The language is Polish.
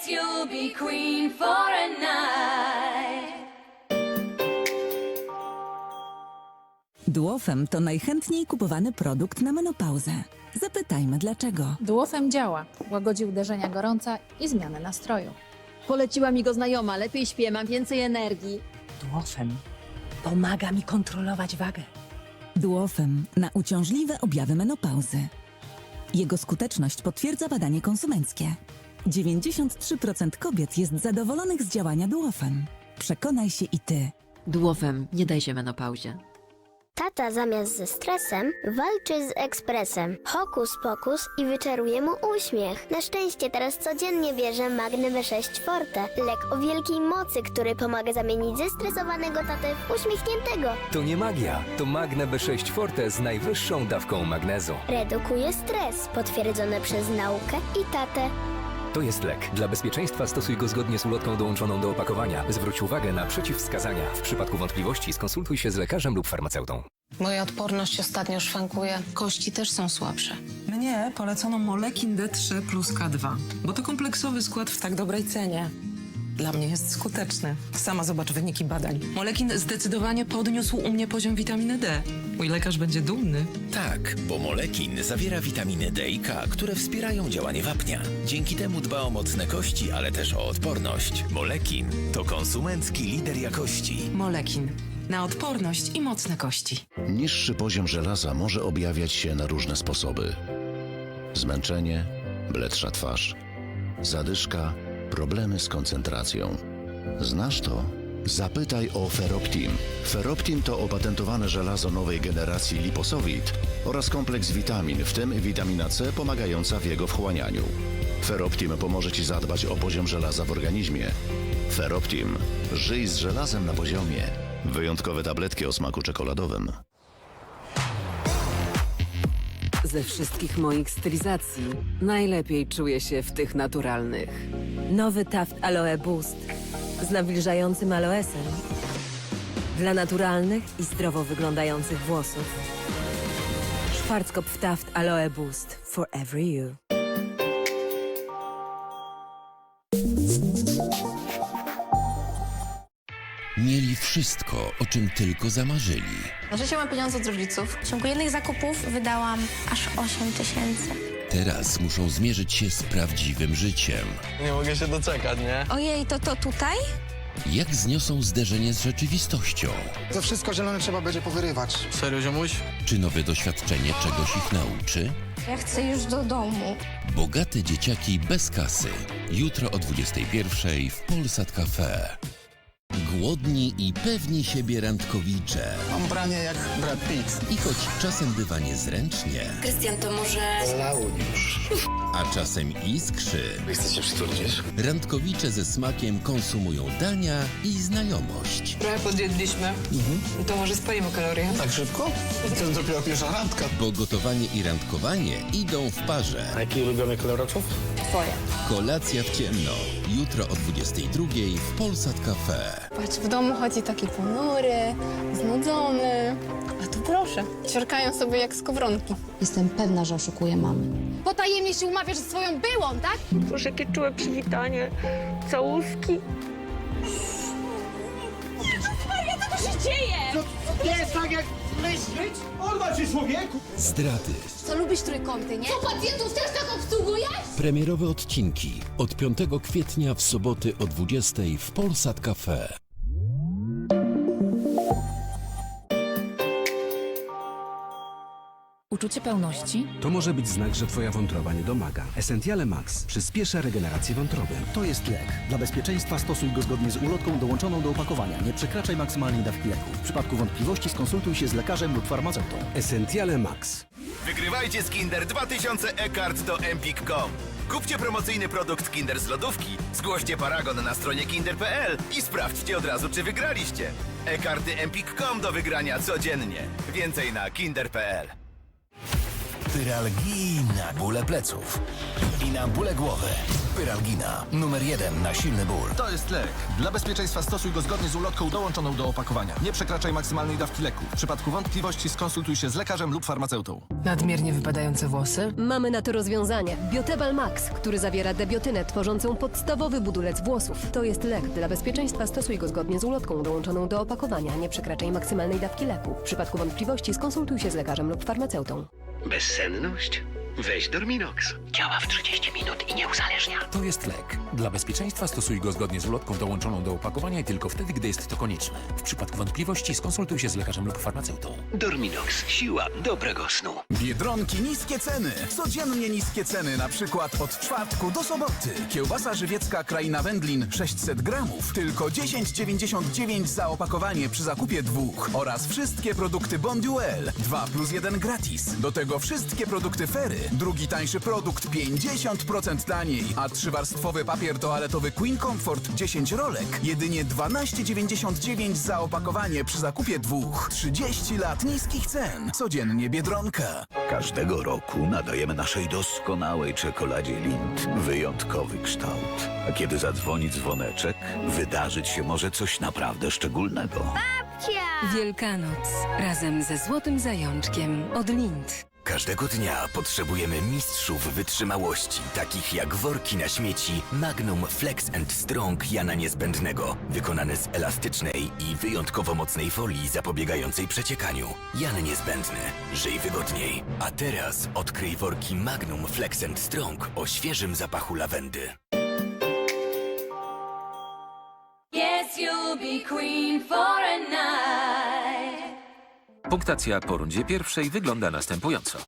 Yes, you'll be queen for a night. Duofem to najchętniej kupowany produkt na menopauzę. Zapytajmy dlaczego. Duofem działa, łagodzi uderzenia gorąca i zmiany nastroju. Poleciła mi go znajoma, lepiej śpię, mam więcej energii. Duofem pomaga mi kontrolować wagę. Duofem na uciążliwe objawy menopauzy. Jego skuteczność potwierdza badanie konsumenckie. 93% kobiet jest zadowolonych z działania Duofem. Przekonaj się i ty. Duofem nie daj się menopauzie. Tata zamiast ze stresem walczy z ekspresem. Hokus pokus i wyczaruje mu uśmiech. Na szczęście teraz codziennie bierze Magnę B6 Forte. Lek o wielkiej mocy, który pomaga zamienić zestresowanego tatę w uśmiechniętego. To nie magia, to Magne B6 Forte z najwyższą dawką magnezu. Redukuje stres, potwierdzone przez naukę i tatę. To jest lek. Dla bezpieczeństwa stosuj go zgodnie z ulotką dołączoną do opakowania. Zwróć uwagę na przeciwwskazania. W przypadku wątpliwości skonsultuj się z lekarzem lub farmaceutą. Moja odporność ostatnio szwankuje. Kości też są słabsze. Mnie polecono Molekin D3 plus K2, bo to kompleksowy skład w tak dobrej cenie. Dla mnie jest skuteczny. Sama zobacz wyniki badań. Molekin zdecydowanie podniósł u mnie poziom witaminy D. Mój lekarz będzie dumny. Tak, bo Molekin zawiera witaminy D i K, które wspierają działanie wapnia. Dzięki temu dba o mocne kości, ale też o odporność. Molekin to konsumencki lider jakości. Molekin. Na odporność i mocne kości. Niższy poziom żelaza może objawiać się na różne sposoby. Zmęczenie, bledsza twarz, zadyszka, problemy z koncentracją. Znasz to? Zapytaj o Feroptim. Feroptim to opatentowane żelazo nowej generacji liposowid oraz kompleks witamin, w tym witamina C pomagająca w jego wchłanianiu. Feroptim pomoże Ci zadbać o poziom żelaza w organizmie. Feroptim. Żyj z żelazem na poziomie. Wyjątkowe tabletki o smaku czekoladowym. Ze wszystkich moich stylizacji najlepiej czuję się w tych naturalnych. Nowy Taft Aloe Boost z nawilżającym aloesem. Dla naturalnych i zdrowo wyglądających włosów. Schwarzkopf Taft Aloe Boost for every you. Mieli wszystko, o czym tylko zamarzyli. Życie mam pieniądze od rodziców. W ciągu jednych zakupów wydałam aż 8 tysięcy. Teraz muszą zmierzyć się z prawdziwym życiem. Nie mogę się doczekać, nie? Ojej, to to tutaj? Jak zniosą zderzenie z rzeczywistością? To wszystko zielone trzeba będzie powyrywać. Serio, ziomuś? Czy nowe doświadczenie czegoś ich nauczy? Ja chcę już do domu. Bogate dzieciaki bez kasy. Jutro o 21 w Polsat Cafe. Głodni i pewni siebie randkowicze. Mam branie jak Brad Pitt. I choć czasem bywa niezręcznie, Krystian, to może... Launiusz. a czasem iskrzy, Chcecie przytulić? randkowicze ze smakiem konsumują dania i znajomość. Trochę podjedliśmy. To może spalimy kalorie. Tak szybko? To jest dopiero pierwsza randka. Bo gotowanie i randkowanie idą w parze. A jaki ulubiony kolor oczu? Twoje. Kolacja w ciemno. Jutro o 22 w Polsat Cafe. Patrz, w domu chodzi taki ponury, znudzony. A tu proszę, ciorkają sobie jak skowronki. Jestem pewna, że oszukuje mamy. Potajemnie się umawiasz ze swoją byłą, tak? Boże, jakie czułe przywitanie. Całuski. Jest tak jak myśleć? Orwa ci człowieku! Zdrady. Co lubisz trójkąty, nie? Co, pacjentów też tak obsługujesz? Premierowe odcinki od 5 kwietnia w soboty o 20 w Polsat Cafe. Uczucie pełności? To może być znak, że twoja wątroba nie domaga. Essentiale Max przyspiesza regenerację wątroby. To jest lek. Dla bezpieczeństwa stosuj go zgodnie z ulotką dołączoną do opakowania. Nie przekraczaj maksymalnej dawki leku. W przypadku wątpliwości skonsultuj się z lekarzem lub farmaceutą. Essentiale Max. Wygrywajcie z Kinder 2000 e-card do empik.com. Kupcie promocyjny produkt Kinder z lodówki, zgłoście paragon na stronie kinder.pl i sprawdźcie od razu, czy wygraliście. E-karty empik.com do wygrania codziennie. Więcej na kinder.pl. Pyralgina. Bóle pleców. I na bóle głowy. Pyralgina. Numer jeden na silny ból. To jest lek. Dla bezpieczeństwa stosuj go zgodnie z ulotką dołączoną do opakowania. Nie przekraczaj maksymalnej dawki leku. W przypadku wątpliwości skonsultuj się z lekarzem lub farmaceutą. Nadmiernie wypadające włosy? Mamy na to rozwiązanie. Biotebal Max, który zawiera debiotynę tworzącą podstawowy budulec włosów. To jest lek. Dla bezpieczeństwa stosuj go zgodnie z ulotką dołączoną do opakowania. Nie przekraczaj maksymalnej dawki leku. W przypadku wątpliwości skonsultuj się z lekarzem lub farmaceutą. Bezsenność? Weź Dorminox. Działa w 30 minut i nie uzależnia. To jest lek. Dla bezpieczeństwa stosuj go zgodnie z ulotką dołączoną do opakowania i tylko wtedy, gdy jest to konieczne. W przypadku wątpliwości skonsultuj się z lekarzem lub farmaceutą. Dorminox. Siła dobrego snu. Biedronki niskie ceny. Codziennie niskie ceny, na przykład od czwartku do soboty. Kiełbasa żywiecka Kraina Wędlin 600 gramów, tylko 10,99 za opakowanie przy zakupie dwóch. Oraz wszystkie produkty Bonduel 2 plus 1 gratis. Do tego wszystkie produkty Fery. Drugi tańszy produkt 50% taniej. A trzywarstwowy papier toaletowy Queen Comfort 10 rolek. Jedynie 12,99 za opakowanie przy zakupie dwóch. 30 lat niskich cen. Codziennie Biedronka. Każdego roku nadajemy naszej doskonałej czekoladzie Lind wyjątkowy kształt. A kiedy zadzwoni dzwoneczek, wydarzyć się może coś naprawdę szczególnego. Wielkanoc razem ze Złotym Zajączkiem od Lind. Każdego dnia potrzebujemy mistrzów wytrzymałości, takich jak worki na śmieci Magnum Flex and Strong Jana Niezbędnego, wykonane z elastycznej i wyjątkowo mocnej folii zapobiegającej przeciekaniu. Jan Niezbędny. Żyj wygodniej. A teraz odkryj worki Magnum Flex and Strong o świeżym zapachu lawendy. Yes, you'll be queen for a night. Punktacja po rundzie pierwszej wygląda następująco.